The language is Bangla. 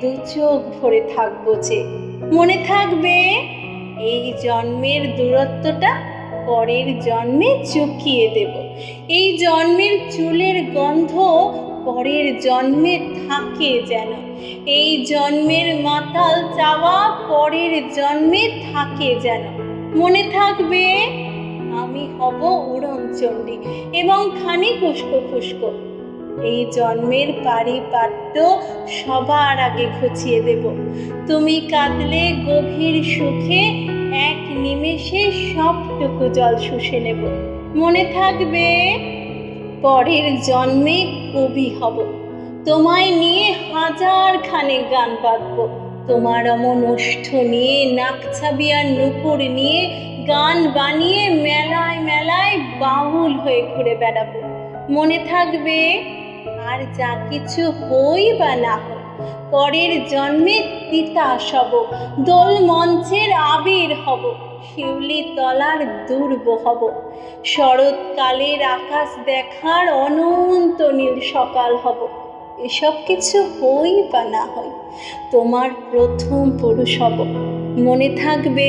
দু চোখ ভরে থাকব যে। মনে থাকবে এই জন্মের দূরত্বটা পরের জন্মে চুকিয়ে দেব। এই জন্মের চুলের গন্ধ পরের জন্মে থাকে যেন। এই জন্মের মাতাল চাওয়া পরের জন্মে থাকে যেন। মনে থাকবে আমি হব উড়নচণ্ডী এবং খানি খুস্কো খুস্কো এই জন্মের পারিপাট্য সবার আগে ঘুচিয়ে দেব। তুমি কাঁদলে গভীর সুখে, এক নিমেষে সবটুকু জল শুষে নেব। মনে থাকবে, পরের জন্মে কবি হব। তোমায় নিয়ে হাজার খানেক গান বাঁধব তোমার অমন ওষ্ঠ নিয়ে নাকছাবিয়ার নুপুর নিয়ে, গান বানিয়ে মেলায় মেলায় বাউল হয়ে ঘুরে বেড়াবো। মনে থাকবে আর যা কিছু হই বা না পরের জন্মে তিতাস হব দোল মঞ্চের আবির হব, শিউলি তলার দুর্ব হব। শরৎকালের আকাশ দেখার অনন্ত নীল সকাল হব, এসব কিছু হই বা না হই তোমার প্রথম পুরুষ হব। মনে থাকবে